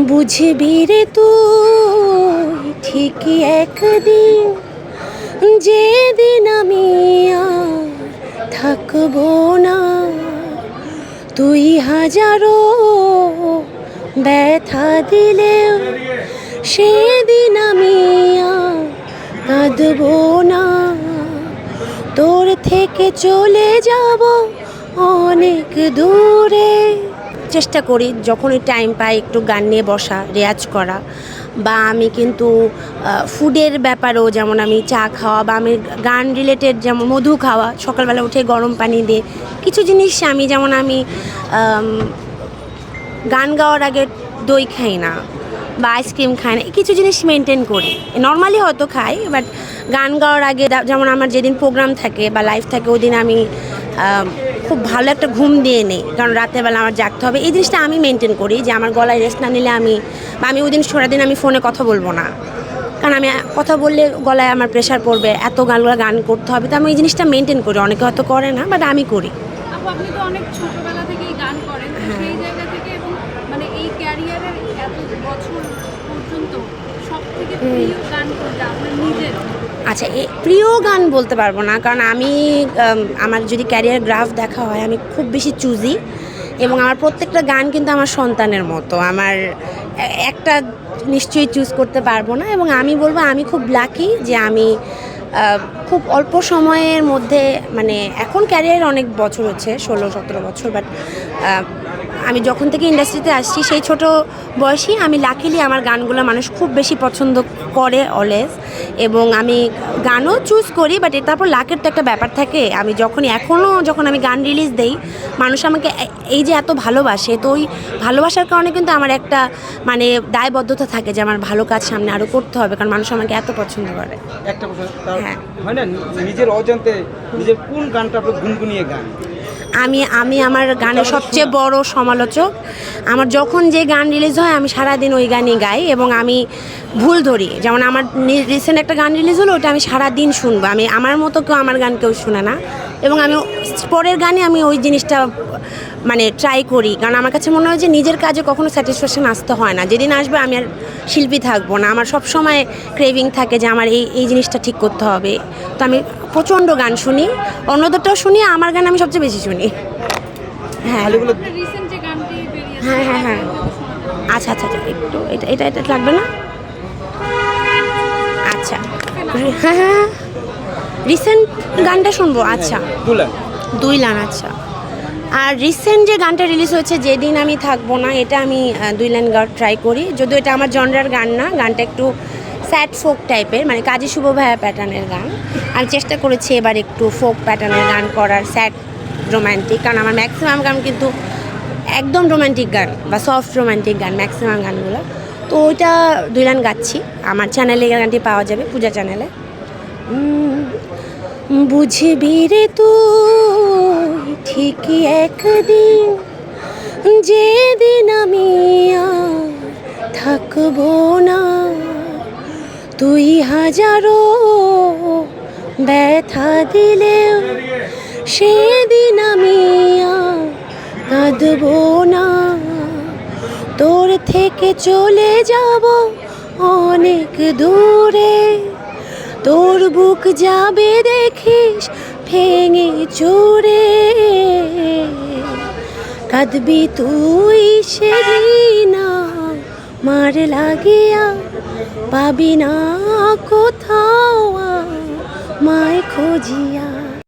বুঝবি রে তুই ঠিকই একদিন, যেদিন আমি থাকব না। তুই হাজারো ব্যথা দিলেও সেদিন আমি কাঁদবো না। তোর থেকে চলে যাব অনেক দূরে। চেষ্টা করি যখনই টাইম পাই একটু গান নিয়ে বসা রেয়াজ করা বা আমি কিন্তু ফুডের ব্যাপারেও যেমন আমি চা খাওয়া বা আমি গান রিলেটেড যেমন মধু খাওয়া সকালবেলা উঠে গরম পানি দিয়ে কিছু জিনিস আমি যেমন আমি গান গাওয়ার আগে দই খাই না বা আইসক্রিম খাই না কিছু জিনিস মেনটেন করি। নর্মালি হয়তো খাই বাট গান গাওয়ার আগে যেমন আমার যেদিন প্রোগ্রাম থাকে বা লাইভ থাকে ওই দিন আমি আম, খুব ভালো একটা ঘুম দিয়ে নেই। কারণ রাতের বেলা আমার জাগতে হবে। এই জিনিসটা আমি মেনটেন করি যে আমার গলায় রেস্ট না নিলে আমি বা আমি ওই দিন সারাদিন আমি ফোনে কথা বলব না। কারণ আমি কথা বললে গলায় আমার প্রেশার পড়বে এত গানগুলো গান করতে হবে। তো আমি এই জিনিসটা মেনটেন করি। অনেকে হয়তো করে না বাট আমি করি। আপনি তো অনেক ছোটবেলা থেকেই গান করেন। হ্যাঁ। সেই জায়গা থেকে এবং মানে এই ক্যারিয়ারের এত বছর পর্যন্ত সব থেকে প্রিয় গান কোনটা? আপনার নিজের? আচ্ছা এ প্রিয় গান বলতে পারব না, কারণ আমি আমার যদি ক্যারিয়ার গ্রাফ দেখা হয়, আমি খুব বেশি চুজি এবং আমার প্রত্যেকটা গান কিন্তু আমার সন্তানের মতো। আমার একটা নিশ্চয়ই চুজ করতে পারব না এবং আমি বলব, আমি খুব লাকি যে আমি খুব অল্প সময়ের মধ্যে মানে এখন ক্যারিয়ার অনেক বছর হচ্ছে, ষোলো, সতেরো বছর বাট আমি যখন থেকে ইন্ডাস্ট্রিতে আসছি, সেই ছোট বয়সেই আমি লাকিলি আমার গানগুলো মানুষ খুব বেশি পছন্দ করে অলওয়েজ এবং আমি গানও চুজ করি বাট এর তারপর লাকের তো একটা ব্যাপার থাকে। আমি যখন এখনও যখন আমি গান রিলিজ দেই মানুষ আমাকে এই যে এত ভালোবাসে তো ওই ভালোবাসার কারণে কিন্তু আমার একটা মানে দায়বদ্ধতা থাকে যে আমার ভালো কাজ সামনে আরও করতে হবে কারণ মানুষ আমাকে এত পছন্দ করে। একটা হ্যাঁ। নিজের অজান্তে নিজের কোন গানটা আপনি গুনগুনিয়ে গান? আমি আমি আমার গানের সবচেয়ে বড় সমালোচক। আমার যখন যে গান রিলিজ হয়, আমি সারাদিন ওই গানই গাই এবং আমি ভুল ধরি। যেমন আমার রিসেন্ট একটা গান রিলিজ হলো, ওটা আমি সারাদিন শুনব। আমি, আমার মতো কেউ আমার গান কেউ শুনে না। এবং আমি পরের গানে আমি ওই জিনিসটা মানে ট্রাই করি। কারণ আমার কাছে মনে হয় যে নিজের কাজে কখনো স্যাটিসফ্যাকশন আসতে হয় না। যেদিন আসবে আমি আর শিল্পী থাকব না। আমার সব সময় ক্রেভিং থাকে যে আমার এই এই জিনিসটা ঠিক করতে হবে। তো আমি প্রচণ্ড গান শুনি। অন্যদেরটাও শুনি আমার গান আমি সবচেয়ে বেশি শুনি। হ্যাঁ। হ্যাঁ, হ্যাঁ, হ্যাঁ। আচ্ছা আচ্ছা আচ্ছা। একটু এটা এটা এটা লাগবে না? আচ্ছা। হ্যাঁ হ্যাঁ। রিসেন্ট গানটা শুনব আচ্ছা। দুলান দুই লান আচ্ছা। আর রিসেন্ট যে গানটা রিলিজ হয়েছে যেদিন আমি থাকব না এটা আমি দুই লাইন গাওয়ার ট্রাই করি। যদিও এটা আমার জনরার গান না গানটা একটু স্যাড ফোক টাইপের মানে কাজী শুভ ভাইয়া প্যাটার্নের গান। আমি চেষ্টা করেছি এবার একটু ফোক প্যাটার্নের গান করার স্যাড রোম্যান্টিক কারণ আমার ম্যাক্সিমাম গান কিন্তু একদম রোম্যান্টিক গান বা সফট রোম্যান্টিক গান ম্যাক্সিমাম গানগুলো। তো ওইটা দুই লাইন গাচ্ছি। আমার চ্যানেলে গানটি পাওয়া যাবে পূজা চ্যানেলে বুঝবি রে তুই ঠিকই একদিন যেদিন আমি থাকব না, তুই হাজারো ব্যথা দিলেও সেদিন আমি কাঁদবো না। তোর থেকে চলে যাব অনেক দূরে। তোর বুক যাবে দেখিস ভেঙে চোরে কাঁদবি তুই সেদিন মার লাগিয়া পাবি না কোথাও মায় খোঁজিয়া